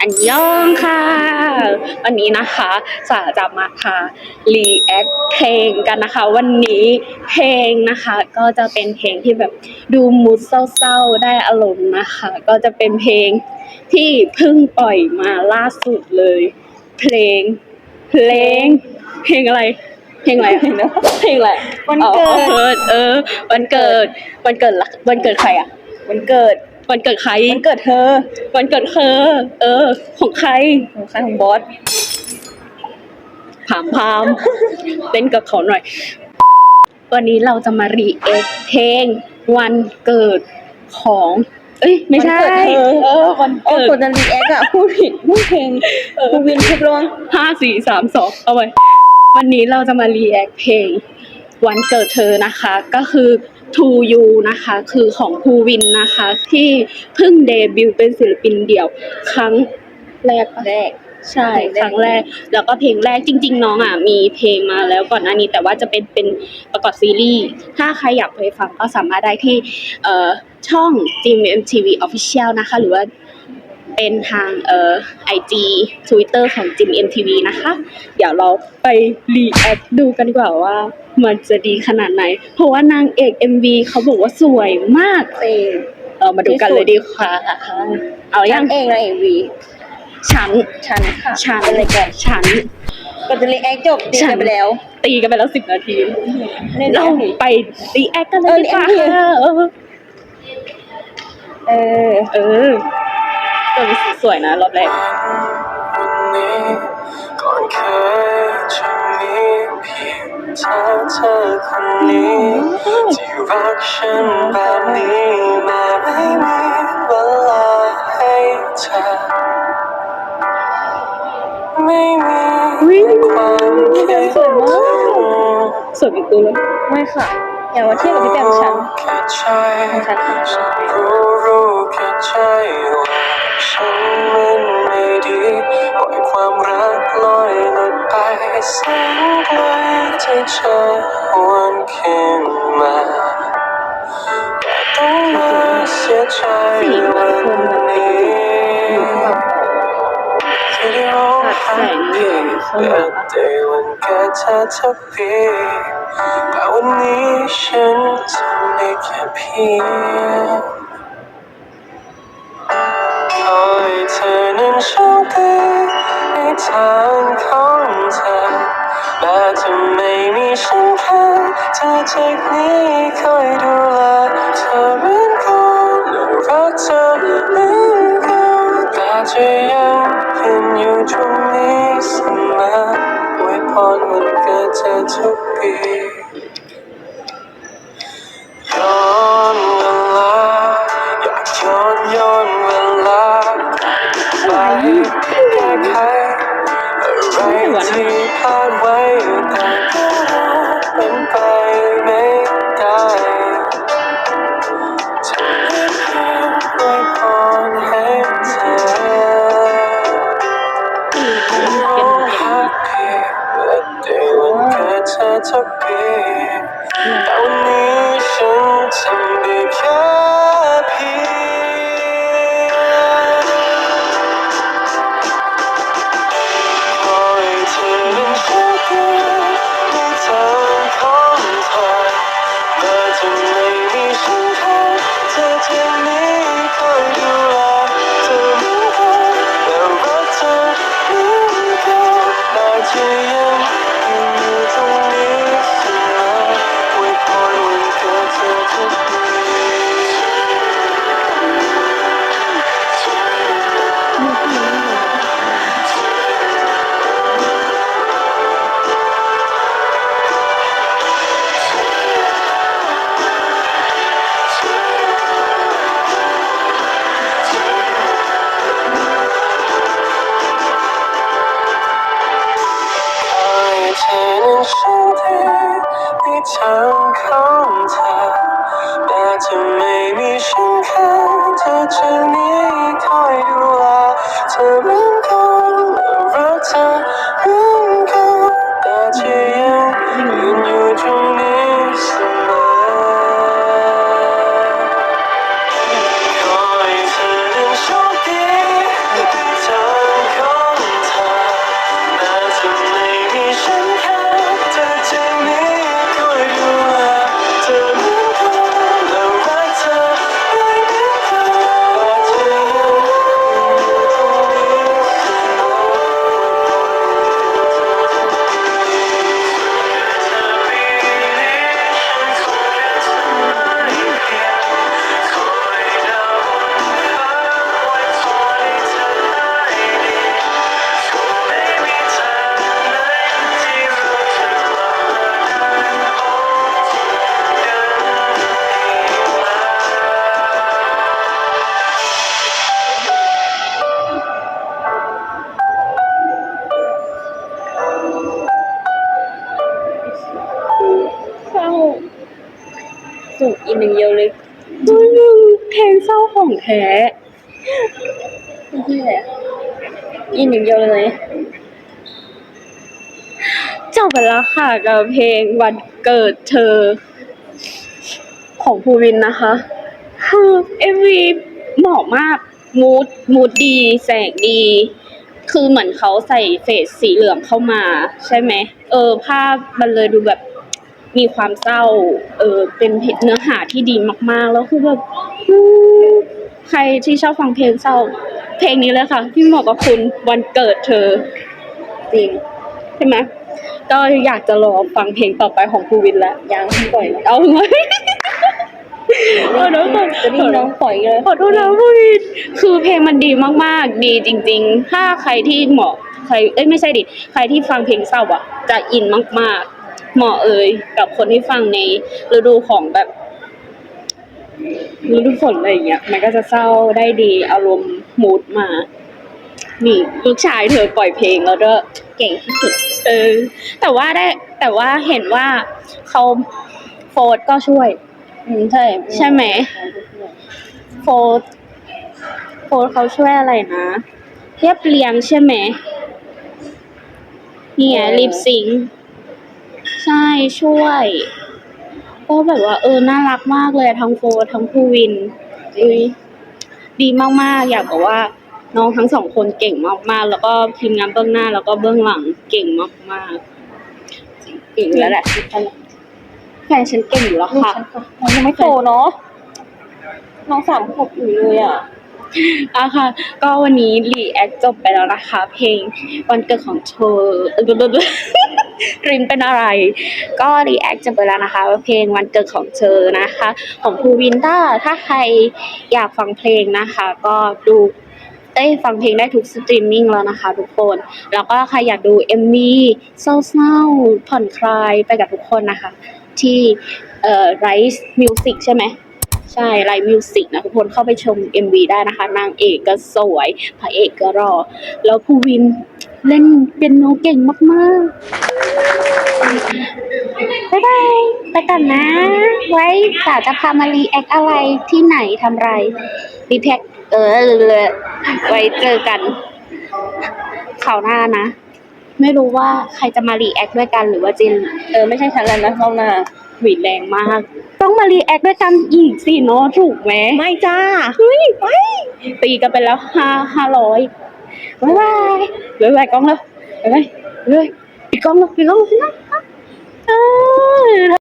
อันยองค่ะ วันนี้นะคะสาจะมาค่ะรีแอคเพลงกันนะคะ วันนี้เพลงนะคะก็จะเป็นเพลงที่แบบดูมูดเศร้าๆได้อารมณ์นะคะ ก็จะเป็นเพลงที่เพิ่งปล่อยมาล่าสุดเลย เพลง เพลง เพลงอะไรเพลงอะไรอะเพลงอะไรวันเกิดอ๋อเออวันเกิดวันเกิดละวันเกิดใครอะวันเกิด วันเกิดใครวันเกิดเธอวันเกิดเธอ เออ ของใคร ของใครของบอสถามพามเต้นกับเขาหน่อย วันนี้เราจะมารีเอคเพลงวันเกิดของ เอ้ย ไม่ใช่ วันเกิดเธอเออวันโอ้เกิดคนจะรีแอคอะพูดผิดพูดเพลงภูวินทุบลงห้าสี่สามสองเอาไว้ วันนี้เราจะมารีแอคเพลง วันเกิดเธอนะคะ ก็คือ To You นะคะ คือของภูวินนะคะ ที่เพิ่งเดบิวต์เป็นศิลปินเดี่ยว ครั้งแรกปะแรก ใช่เพลงแรกครั้งแรก แล้วก็เพลงแรกจริง ๆ น้องอะมีเพลงมาแล้วก่อนหน้านี้แต่ว่าจะเป็นเป็นประกอบซีรีส์ถ้าใครอยากไปฟังก็สามารถได้ที่เอ่อช่อง GMMTV Official นะคะ หรือว่า เป็นทางเอ่อ IG Twitter ของ GMMTV นะคะ เดี๋ยวเราไปรีแอคดูกันดีกว่าว่ามันจะดีขนาดไหน เพราะว่านางเอก MV เขาบอกว่าสวยมากเองเรามาดูกันเลยดีกว่าเอายัยังงเองนะเอวีฉันฉันค่ะฉันเป็นอะไรก่อนฉันก่อนจะรีแอคจบดีฉักัน นไปแล้ว ตีกันไปแล้วสิบนาทีเล่นเราแอคดิไปรีแอคกันเลยดีกว่าเออ react ดิค่ะเออ เออ เออ เออสวยนะรอบแรกวันนี้ก่อนเคยจะมีเพียงเธอเธอคนนี้ที่รักฉันแบบนี้แม้ไม่มีเวลาให้เธอไม่มีความคิดสวยมากสวยเป็นกูเลยไม่ค่ะอย่ามาเทียบกับพี่แปมฉันฉันค่ะ ไปแสนไกลที่เธอหวนคืนมาแต่ต้องมาเสียใจวันนี้ที่ร้องไห้แสงอยู่ข้างหเกิลังดแต่วันเกิดเธอทุกปีแต่วันนี้ฉันทำได้แค่เพียงขอให้เธอนั้นโชคดีในทาง ฉันข้างเธอจากนี้คอยดูแลเธอเหมือนกันรักเธอเหมือนกันแต่จะยังเห็นอยู่ตรงนี้เสมอไวยพรวันเกิดเธอทุกปี อทุกปีแต่วั เถูกอีกหนึ่งเดียวเลยเฮ้ยมึงเพลงเศร้าของแท้นี่แหละอีกหนึ่งเดียวเลยจบไปแล้วค่ะกับเพลงวันเกิดเธอ ของภูวินนะคะคือเอ็มวีเหมาะมากมูดมูดดี แสงดี คือเหมือนเขาใส่เฟสสีเหลืองเข้ามา ใช่ไหม เออ ภาพมันเลยดูแบบ มีความเศร้า เออเป็นเนื้อหาที่ดีมาก ๆ แล้วคือแบบใครที่ชอบฟังเพลงเศร้า เพลงนี้เลยค่ะ ที่เหมาะกับคุณวันเกิดเธอ จริง ใช่ไหมก็อยากจะรอฟังเพลงต่อไปของภูวินแล้วยังไม่ปล่อยเอาไว้ขอโทษจะได้ยินน้องปล่อยเลยขอโทษนะภูวินคือเพลงมันดีมากๆ ดีจริง ๆ ถ้าใครที่เหมาะใครเอ้ยไม่ใช่ดิใครที่ฟังเพลงเศร้าอะ จะอินมากๆ เหมาะเอ่ยกับคนที่ฟังในฤดูของแบบฤดูฝนอะไรอย่างเงี้ยมันก็จะเศร้าได้ดีอารมณ์มูดมา นี่ลูกชายเธอปล่อยเพลงแล้วก็เก่งที่สุด เออ แต่ว่าได้ แต่ว่าเห็นว่าเขาโฟร์ก็ช่วย อืมใช่ใช่ไหมโฟร์โฟร์เขาช่วยอะไรนะเรียบเรียงใช่ไหมเนี่ยลิปซิง ใช่ช่วย ก็แบบว่า เออ น่ารักมากเลยทั้งโฟร์ธทั้งภูวินอุ้ยดีมากๆ อยากบอกว่า น้องทั้งสองคนเก่งมากๆ แล้วก็ทีมงานเบื้องหน้า แล้วก็เบื้องหลังเก่งมากๆเก่งแล้วแหละแฟนฉันเก่งอยู่แล้วลูกค่ะฉันค่ะ น้องยังไม่โตเนาะน้องสามขวบอยู่เลยอะ อะค่ะ ก็วันนี้รีแอคจบไปแล้วนะคะ เพลงวันเกิดของเธอเออริมเป็นอะไร ก็รีแอคจบไปแล้วนะคะ เพลงวันเกิดของเธอนะคะ ของภูวินต้าถ้าใครอยากฟังเพลงนะคะ ก็ดูได้ฟังเพลงได้ทุกสตรีมมิ่งแล้วนะคะทุกคน แล้วก็ใครอยากดู MV เศร้าๆผ่อนคลายไปกับทุกคนนะคะ ที่เอ่อ Rise Music ใช่ไหม ใช่ไลฟ์มิวสิกนะทุกคนเข้าไปชม MV ได้นะคะ นางเอกก็สวยพระเอกก็รอ แล้วภูวินเล่นเป็นโนเก่งมากๆบ๊ายบาย ไปก่อนนะ ไว้สาจะพามารีแอคอะไรที่ไหนทำไรรีแท็กเออเลยไว้เจอกันข่าวหน้านะ ไม่รู้ว่าใครจะมารีแอคด้วยกันหรือว่าจิน เออ ไม่ใช่ฉันแล้วนะน้องนา วีดแรงมาก ต้องมารีแอคด้วยกันอีกสิเนาะถูกไหมไม่จ้าเฮ้ยไปตีกันไปแล้วห้าห้าร้อยบ๊ายบายบ๊ายบายกล้องแล้วบ๊ายบายเลยปิดกล้องแล้วปิดกล้องแล้วนะเออ